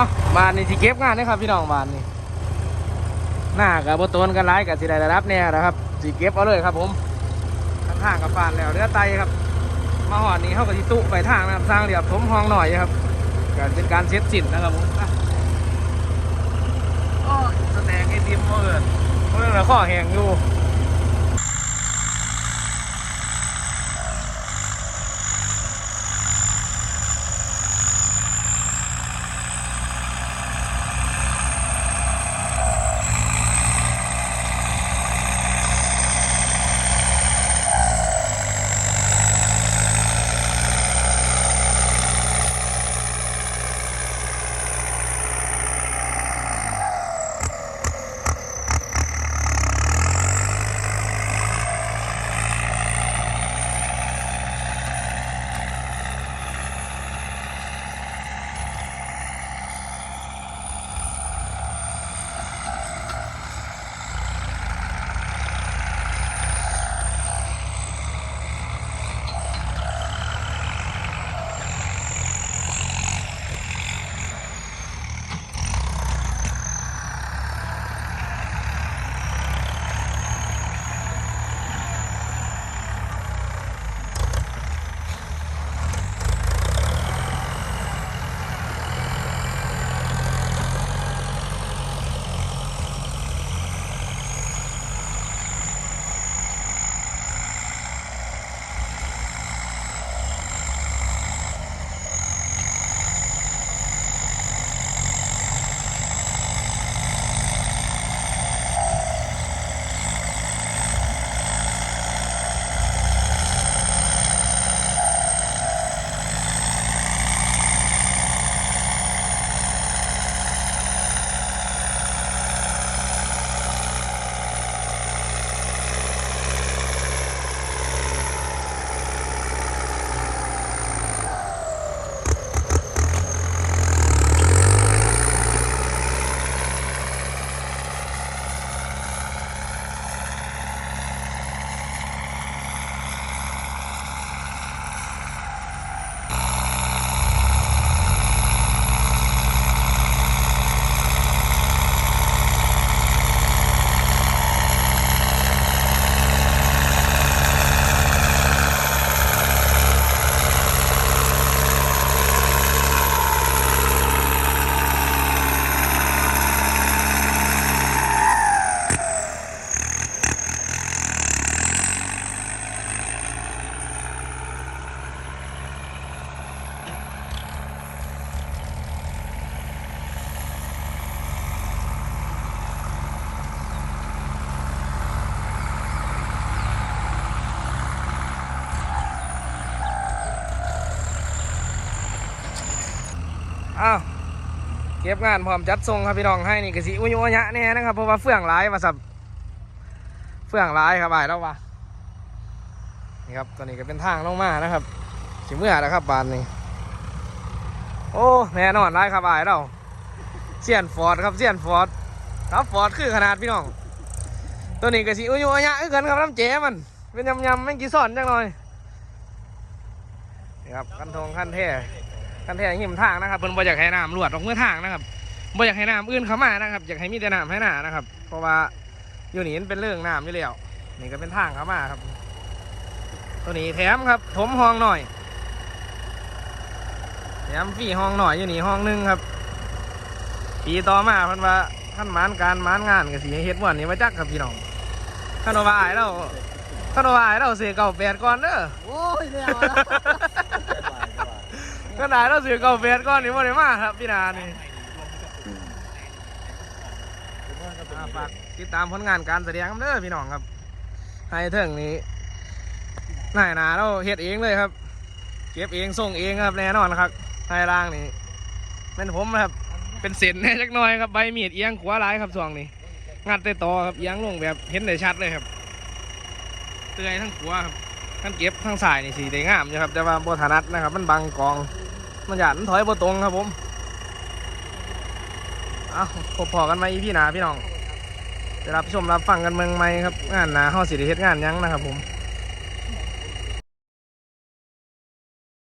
าบานนี่ที่เก็บงานนะครับพี่น้องบานนี่หน้ากับบตนกันร้ายกับสิได้รับแน่นะครับสิเก็บเอาเลยครับ ผมทางกับฟานแล้วเรือไตครับ มาหอดนี้เข้ากับที่ตุไปทางนะครับสร้างเรียบถมห้องหน่อยครับการเป็นการเช็ดสินนะครับผมอะโอ้สแต็กไอติมเมื่อเมื่อเราข้อแหงอยู่ อ้าวเก็บงานพร้อมจัดทรงครับพี่น้องให้นี่กสิอุยอยะแน่นะครับเพราะว่าเฟื่องหลายมาสับเฟื่องหลายครับบ่ายแล้ววะนี่ครับตอนนี้ก็เป็นทางลงมานะครับสิเมื่อนะครับบานนี้โอ้แน่นอนได้ครับบ่ายเราเสียนฟอร์ดครับเสียนฟอร์ดครับฟอร์ดคือขนาดพี่น้อง ตัวนี้ก็สิอุยอยะคือกันครับน้ำเจมันเป็นยำยำๆไม่กี่ซ่อนจังหน่อยนี่ครับกันทงขั้นเท่ กันแทงหิมทางนะครับเพิ่นบ่อยากให้น้ำรวดออกเมื่อทางนะครับบ่อยากให้น้ำอื่นเข้ามานะครับอยากให้มีแต่น้ำให้หน้านะครับ เพราะว่าอยู่นี่มันเป็นเรื่องน้ำอยู่แล้วนี่ก็เป็นทางเข้ามาครับ ตัวนี้แถมครับถมห้องหน่อยแถมฟรีห้องหน่อยอยู่นี่ห้องหนึงครับปีต่อมาเพิ่นว่าขั้นหมานการหมานงานกับสีเฮ็ดม่วนนี่มาจักครับพี่น้องขั้นว่าอายเราขั้นว่าอายเราเสียเก่าแปดก่อนเด้อโอ้ยไม่เอาแล้ว ก็ได้เราซื้อเกาแฟก้อนนี้บ่ได้มาครับพี่นานี่อ่าฝากติดตามผลงานการแสดงเด้อพี่น้องครับ ให้เถิงนี้นายนาเราเฮ็ดเองเลยครับ เก็บเองส่งเองครับแน่นอนครับให้ร่างนี่เป็นผมนะครับ เป็นเศษแน่จักหน่อยครับใบมีดเอียงขวาร้ายครับช่วงนี้งัดแต่ตอครับเอียงลงแบบเห็นได้ชัดเลยครับ เตือยทั้งขวาครับทั้งเก็บทั้งสายนี่สีได้งามอยู่ครับ แต่ว่าบถนัดนะครับ มันบังกอง มันหยาดมันถอยบ่ตรงครับผมเอาพบพอกันไหมพี่หนาพี่น้องจะรับชมรับฟังกันเมืองไหมครับ งานหนาเฮาสิได้เฮ็ดงานยังนะครับผม